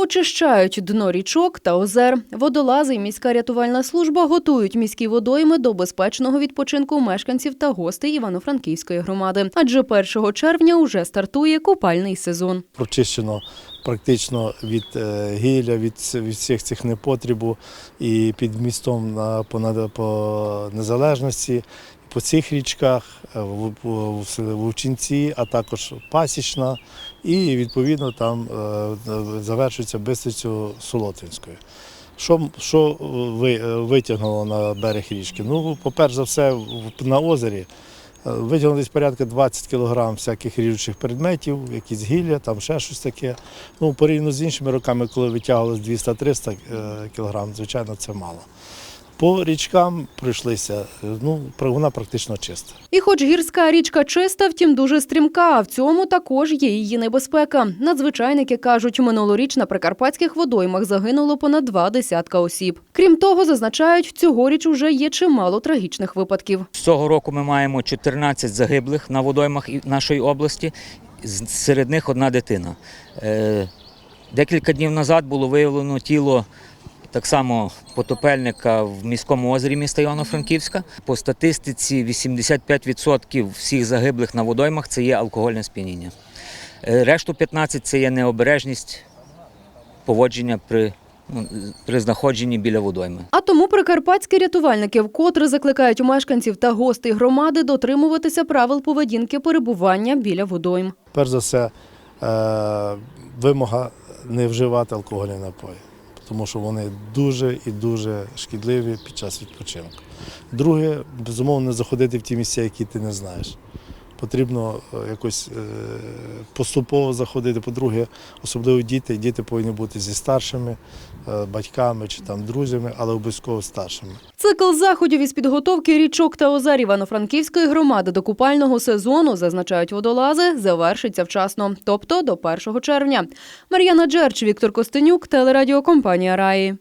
Очищають дно річок та озер. Водолази і міська рятувальна служба готують міські водойми до безпечного відпочинку мешканців та гостей Івано-Франківської громади. Адже 1 червня уже стартує купальний сезон. прочищено практично від е, гілля, від, всіх цих непотрібу і під містом на по незалежності. По цих річках е, Вовчинці, а також Пасічна, і відповідно там е, завершується бистрицю Солотинською. Що, що е, витягнуло на берег річки? Ну, по-перше за все, на озері десь порядка 20 кг всяких ріжучих предметів, якісь гілля, там ще щось таке. Ну, порівняно з іншими роками, коли витягувалось 200-300 кг, звичайно, це мало. По річкам пройшлися, ну, вона практично чиста. І хоч гірська річка чиста, втім дуже стрімка, а в цьому також є її небезпека. Надзвичайники кажуть, минулоріч на прикарпатських водоймах загинуло понад два десятка осіб. Крім того, зазначають, цьогоріч уже є чимало трагічних випадків. З цього року ми маємо 14 загиблих на водоймах нашої області, серед них одна дитина. Е, Декілька днів назад було виявлено тіло так само потопельника в міському озері міста Івано-Франківська. По статистиці 85% всіх загиблих на водоймах це є алкогольне сп'яніння. Е, Решту 15% це є необережність поводження при, ну, при знаходженні біля водойми. А тому прикарпатські рятувальники вкотре закликають мешканців та гостей громади дотримуватися правил поведінки перебування біля водойм. Перш за все, е, вимога не вживати алкогольні напої, тому що вони дуже і дуже шкідливі під час відпочинку. Друге, безумовно, заходити в ті місця, які ти не знаєш. Потрібно е, якось е, поступово заходити. По-друге, особливо діти. Діти повинні бути зі старшими е, батьками чи там друзями, але обов'язково старшими. Цикл заходів із підготовки річок та озер Івано-Франківської громади до купального сезону, зазначають водолази, завершиться вчасно, тобто до 1 червня. Мар'яна Джерч, Віктор Костенюк, телерадіокомпанія Раї.